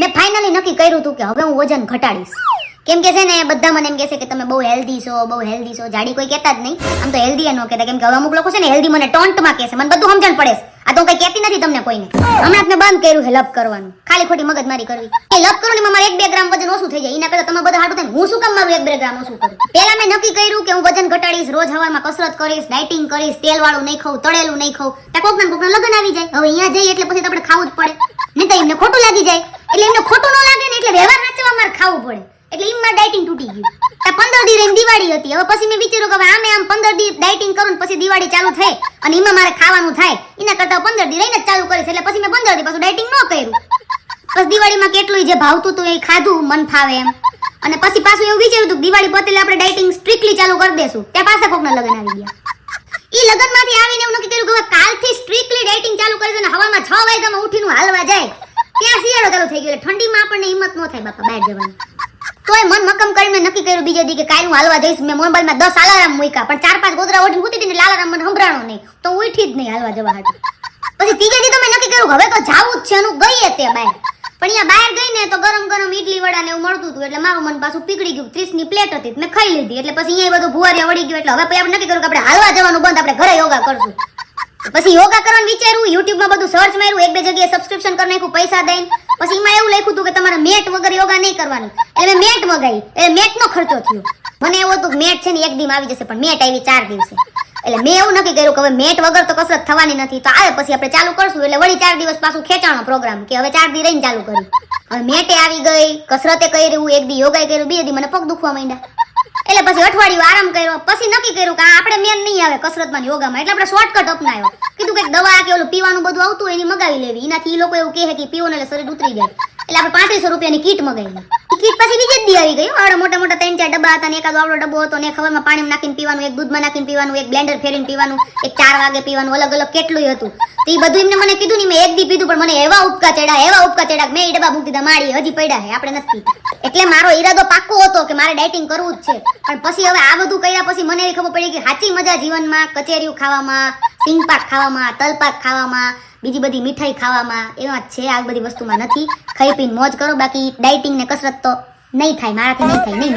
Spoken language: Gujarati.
મેં ફાઇનલી નક્કી કર્યું હતું કે હવે હું વજન ઘટાડીશ. કેમ કે છે ને, બધા મને એમ કહે કે તમે બહુ હેલ્ધી છો, બહુ હેલ્ધી છો. જાડી કોઈ કહેતા જ નહીં. આમ તો હેલ્ધી ન કહેતા. કેમ કે હવે અમુક લોકો છે ને હેલ્ધી મને ટોન્ટમાં કહે મને બધું સમજણ પડે આ તો કઈ કહેતી નથી તમને કોઈને. હમણાં મેં બંધ કર્યું છે લપ કરવાનું. ખાલી ખોટી મગજમારી કરવી. એ લપ કરું ને મારે એક બે ગ્રામ વજન ઓછું થઈ જાય. એના કરતા તમે બધા હાટું થાય હું શું કામ મારું એક બે ગ્રામ ઓછું કરું? પહેલા મેં નક્કી કર્યું કે હું વજન ઘટાડીશ, રોજ હવારમાં કસરત કરીશ ડાયટિંગ કરીશ તેલ વાળું નહીં ખાઉં, તળેલું નહીં ખાઉં. ત્યાં કોક ના કોકના લગ્ન આવી જાય. હવે અહીંયા જઈએ એટલે પછી આપણે ખાવું જ પડે. નહીં તો એમને ખોટું લાગી જાય. એટલે એમને ખોટું ન લાગે ને એટલે વ્યવહાર સાચવા મારે ખાવું પડે. એટલે એમ માર ડાયટિંગ તૂટી ગયું. તા પંદર દી રહીને દિવાળી હતી. હવે પછી મેં વિચાર્યું કે હવે આમે આમ પંદર દી ડાયટિંગ કરું ને પછી દિવાળી ચાલુ થાય અને એમાં મારે ખાવાનું થાય. એના કરતા પંદર દી રહીને જ ચાલુ કરીશ. એટલે પછી મેં પંદર દી પાછું ડાયટિંગ ન કર્યું. બસ દિવાળીમાં કેટલું જે ભાવતું હતું એ ખાધું, મન ફાવે એમ. અને પછી પાછું એવું વિચાર્યું હતું દિવાળી પતે એટલે આપણે ડાયટિંગ સ્ટ્રિક્ટલી ચાલુ કરી દેશું. ત્યાં પાછા કોકના લગ્ન આવી ગયા. ઈ લગનમાંથી આવીને એવું નક્કી કર્યું કે કાલથી સ્ટ્રિક્ટલી ડાયટિંગ ચાલુ કરીશ અને હવામાં છ વાગ્યામાં ઉઠીને હાલવા જાય. થઈ ગયો. ઠંડીમાં આપણને હિંમત ન થાય બાપા બહાર જવાની. તોય મન મક્કમ કરીને નક્કી કર્યું બીજે દી કે કાલ હાલવા જઈશ. મેં મોબાઈલમાં દસ અલાર્મ મૂક્યા, પણ ચાર પાંચ ગોદરા સૂતી હતી ને અલાર્મ મને સંભળાણો નહીં. તો ઉઠી જ નહીં હાલવા જવા હાટુ. પછી ત્રીજે દી તો મેં નક્કી કર્યું હવે તો જાવું જ છે એનું ગઈએ તે બહાર. પણ અહીંયા બહાર ગઈ ને તો ગરમ ગરમ ઈડલી વડા ને એવું મળતું હતું, એટલે મારું મન પાછું પીગળી ગયું. ત્રીસની પ્લેટ હતી મેં ખાઈ લીધી. એટલે પછી અહીંયા બધું ભુવારિયા વળી ગયું. એટલે હવે પછી આપણે નક્કી કર્યું કે આપણે હાલવા જવાનું બંધ, આપણે ઘરે યોગા કરશું. પછી યોગા કરવાનું વિચાર્યું, યુટ્યુબમાં બધું સર્ચ માર્યું, એક બે જગ્યાએ સબસ્ક્રિપ્શન કરી નાખ્યું, પૈસા દઈને. પછી એમાં એવું લખ્યું હતું કે તમારે મેટ વગર યોગા નહીં કરવાનું. એટલે મેં મેટ મગાવી એટલે મેટનો ખર્ચો થયો. મને એવું હતું મેટ છે ને એક દિન આવી જશે, પણ મેટ આવી ચાર દિવસે. એટલે મેં એવું નક્કી કર્યું કે હવે મેટ વગર તો કસરત થવાની નથી. તો આવે પછી આપણે ચાલુ કરશું. એટલે વળી ચાર દિવસ પાછું ખેંચાણો પ્રોગ્રામ કે હવે ચાર દી રહીને ચાલુ કર્યું. હવે મેટે આવી ગઈ, કસરતે કર્યું, એક દી યોગા કર્યું, બે દી મને પગ દુખવા માંડ્યા. એટલે પછી અઠવાડિયું આરામ કર્યો, પછી નક્કી કર્યું કે આપણે મેન નહીં આવે કસરતમાં યોગામાં. એટલે આપણે શોર્ટકટ અપનાવ્યો. કીધું કે દવા કે ઓલું પીવાનું બધું આવતું એની મગાવી લેવી. એનાથી ઈ લોકો એવું કહે કે પીવો ને એટલે શરીર ઉતરી જાય. એટલે આપણે પાંત્રીસો રૂપિયાની કીટ મગાવી. કીટ પછી બીજે દી આવી ગઈ આવડા મોટા મોટા ત્રણ ચાર ડબ્બા હતા ને એકાદો આવડો ડબ્બો હતો ને ખબરમાં પાણીમાં નાખીને પીવાનું, એક દૂધમાં નાખીને પીવાનું, એક બ્લેન્ડર ફેરીને પીવાનું, એક ચાર વાગે પીવાનું, અલગ અલગ કેટલું હતું. તો એ બધું એમને મને કીધું નહીં મેં એક દી પીધું, પણ મને એવા ઉપકા ચડ્યા, એવા ઉપકા ચડ્યા મેં એ ડબ્બા મૂકી દીધા, મારી હજી પડ્યા છે, આપણે નથી એટલે મારો ઈરાદો પાક્કો હતો કે મારે ડાયટિંગ કરવું જ છે. પણ પછી હવે આ બધું કર્યા પછી મને એવી ખબર પડી કે સાચી મજા જીવનમાં, કચેરીઓ ખાવામાં, સિંગપાક ખાવામાં, તલપાક ખાવામાં બીજી બધી મીઠાઈ ખાવામાં એમાં છે, આ બધી વસ્તુમાં નથી ખાઈ પીને મોજ કરો, બાકી ડાયટિંગ ને કસરત તો નહીં થાય, મારાથી નહીં થાય, નહીં.